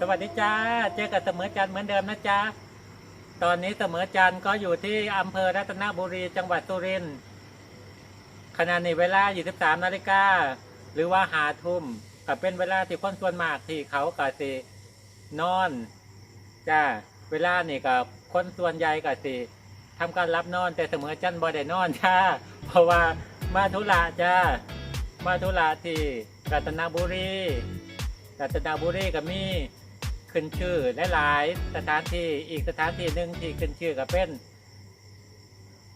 สวัสดีจ้า เจอกับเสมอจันเหมือนเดิมนะจ๊ะตอนนี้เสมอจันก็อยู่ที่อำเภอรัตนบุรีจังหวัดสุรินทร์ขณะนี้เวลา 23 นาฬิกาหรือว่าหาทุ่มก็เป็นเวลาที่คนส่วนมากที่เขากะสินอนจ้าเวลานี่กับคนส่วนใหญ่กะสิทำการรับนอนแต่เสมอจันบ่ได้นอนจ้าเพราะว่ามาธุระจ้ามาธุระที่รัตนบุรีรัตนบุรีก็มี ขึ้นชื่อหลายๆสถานที่อีกสถานที่หนึ่งที่ขึ้นชื่อก็เป็น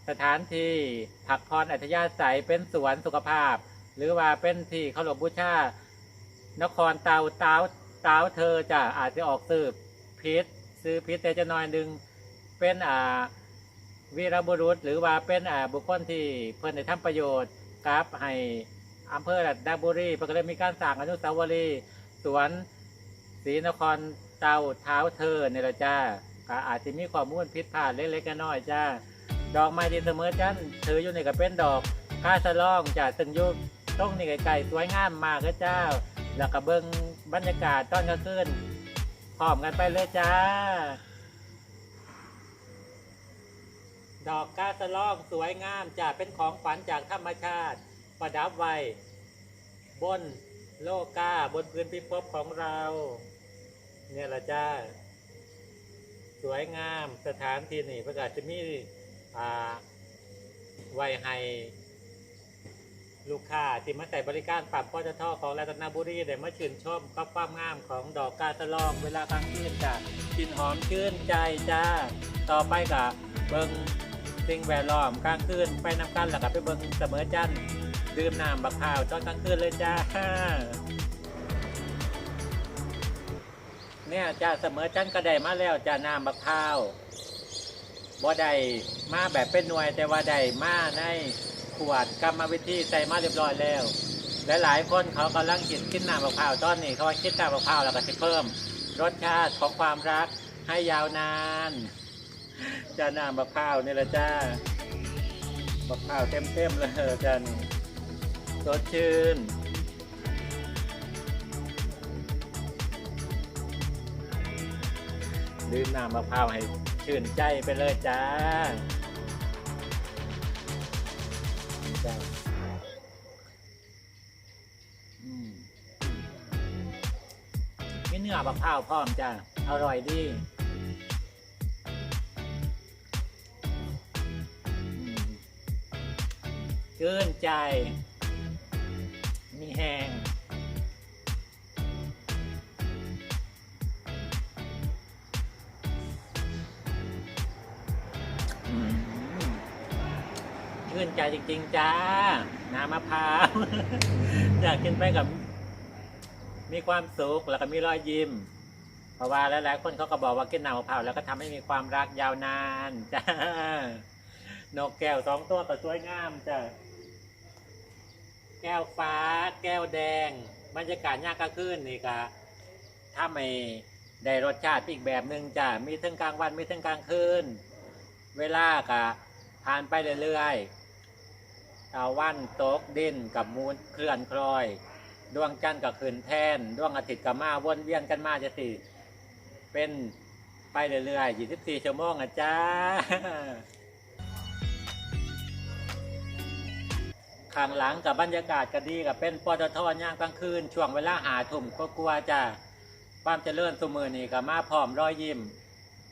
สถานที่พักผ่อนอัธยาศัยเป็นสวนสุขภาพ หรือว่าเป็นที่เคารพบูชานครเตาเตาเตาเธอจะอาจจะออกสืบพิษซื้อพิษแต่จะน้อยหนึ่งเป็นอ่าวีรบุรุษ หรือว่าเป็นอ่าบุคคลที่เพื่อนได้ทำประโยชน์กับให้อำเภอรัตนบุรีเพื่อก็เลยมีการสร้างอนุสาวรีย์สวนศรีนคร เตาเท้าเธอเนี่ยละจ้าอาจจะมีข้อมูลผิดพลาดเล็กๆน้อยๆจ้าดอกไม้ที่เสมอจันถืออยู่ในี่ก็เป็นดอกก้าสะล่องจากตึงยุกต้องนี่ไก่ๆสวยงามมากเลยเจ้าแล้วก็เบิ้งบรรยากาศต้อนกลางคืนพร้อมกันไปเลยจ้า ดอกก้าสะล่องสวยงามจะเป็นของฝันจากธรรมชาติ ประดับไว้บนโลกาบนพื้นพิภพของเรา เนี่ยละจ้า สวยงามสถานที่นี่ประกาศจะมีอ่าไว้ให้ลูกค้าที่มาใส่บริการปั๊มปตทของรัตนบุรีได้มาชื่นชมกับความงามของดอกกาสะลองเวลากลางคืนจ้ะกลินหอมชื่นใจจ้า ต่อไปกับเบิงสิ่งแวดล้อมกลางคืนไปนำกันแล้วก็ไปเบิงเสมอจันดื่มน้ำบักข้าวตอนกลางคืนเลยจ้า เนี่ยจ้าเสมอจันทร์ก็ได้มาแล้วจ้าน้ำบักข้าวบ่ได้มาแบบเป็นหน่วยแต่ว่าได้มาในขวดกรรมวิธีใส่มาเรียบร้อยแล้ว หลายๆคนเขากำลังคิดกินน้ำบักข้าวตอนนี้เขาคิดน้ำบักข้าวแล้วก็จะเพิ่ม รสชาติของความรักให้ยาวนานจ้าน้ำบักข้าวนี่แหละจ้าบักข้าวเต็มๆเลยจ้านี่สดชื่น ดื่มน้ำมะพร้าวให้ชื่นใจไปเลยจ้าจ้าอืมมีเนื้อมะพร้าวพร้อมจ้าอร่อยดีชื่นใจ มีแหง ชื่นใจจริง ๆ จ้า น้ำมะพร้าว อยากกินไปกับ มีความสุขแล้วก็มีรอยยิ้ม เพราะว่าหลายๆคนเขาก็บอกว่ากินน้ำมะพร้าวแล้วก็ทำให้มีความรักยาวนานจ้านกแก้วสองตัวก็สวยงามจ้ะแก้วฟ้า แก้วแดง บรรยากาศยามกลางคืนนี่ก็ถ้าไม่ได้รสชาติอีกแบบหนึ่งจ้ะมีทั้งกลางวันมีทั้งกลางคืน เวลาก็ผ่านไปเรื่อยๆ ตะวันตกดินกับมูนเคลื่อนคลอย ดวงจันทร์กับคืนแทนดวงอาทิตย์กับมาวนเวียนกันมาจะสิเป็นไปเรื่อยๆ24ชั่วโมงอะจ้าข้างหลังกับบรรยากาศก็ดีกับเป็นปตทย่างกลางคืน ช่วงเวลาหาถุ่มก็กลัวจ้าความเจริญสมือนี่ก็มาพร้อมรอยยิ้ม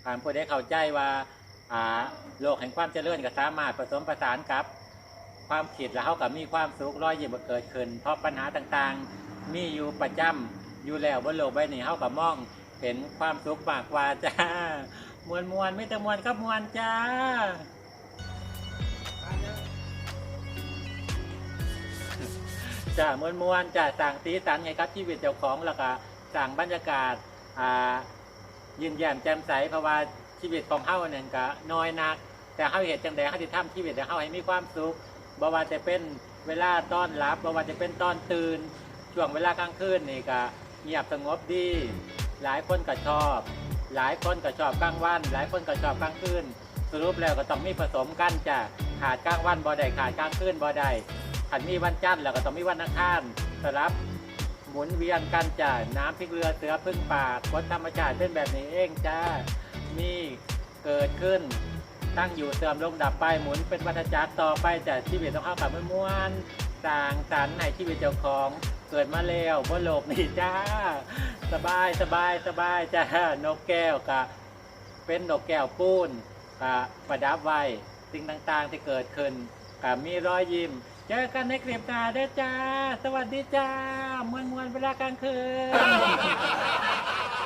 ถามผู้ได้เข้าใจว่าอ่าโลกแห่งความเจริญก็สามารถผสมประสานกับ ความคิดแล้วเขาก็มีความสุขร้อยยิ้มก็เกิดขึ้น เพราะปัญหาต่างๆ มีอยู่ประจำอยู่แล้วบนโลกใบนี้เขาก็มองเห็นความสุขมากกว่าจ้ามวลมวลไม่แต่มวลก็มวลจ้าจ้ามวลมวลจ้าสั่งสีสันไงครับชีวิตเจ้าของแล้วก็สั่งบรรยากาศอ่ายืนแย้มแจ่มใสเพราะว่าชีวิตของเฮาเนี่ยก็น้อยนัก แต่เฮาเห็นจังใดเฮาสิทำชีวิตให้เฮาให้มีความสุข บว่าจะเป็นเวลาต้อนรับบว่าจะเป็นตอนตื่นช่วงเวลากลางคืนนี่ก็เงียบสงบดี หลายคนก็ชอบ หลายคนก็ชอบกลางวัน หลายคนก็ชอบกลางคืนสรุปแล้วก็ต้องมีผสมกันจ้ะขาดกลางวันบ่ได้ขาดกลางคืนบ่ได้ขันมีวันจันทร์แล้วก็ต้องมีวันอังคารสลับหมุนเวียนกันจ้ะน้ำพริกเรือเสือพึ่งป่าคนธรรมชาติเป็นแบบนี้เองจ้ามีเกิดขึ้น ตั้งอยู่เสื่อมลงดับไปหมุนเป็นวัฏจักรต่อไปจ้ะชีวิตต้องเข้ากับม้วนๆสร้างสรรค์ให้ชีวิตเจ้าของเกิดมาแล้วบนโลกนี่จ้า สบายสบายสบายจ้านกแก้วกะเป็นนกแก้วปูนกะประดับไว้สิ่งต่างๆที่เกิดขึ้นกะมีรอยยิ้มเจอกันในคลิปหน้าเด้จ้า สวัสดีจ้ามวนมวนๆเวลากลางคืน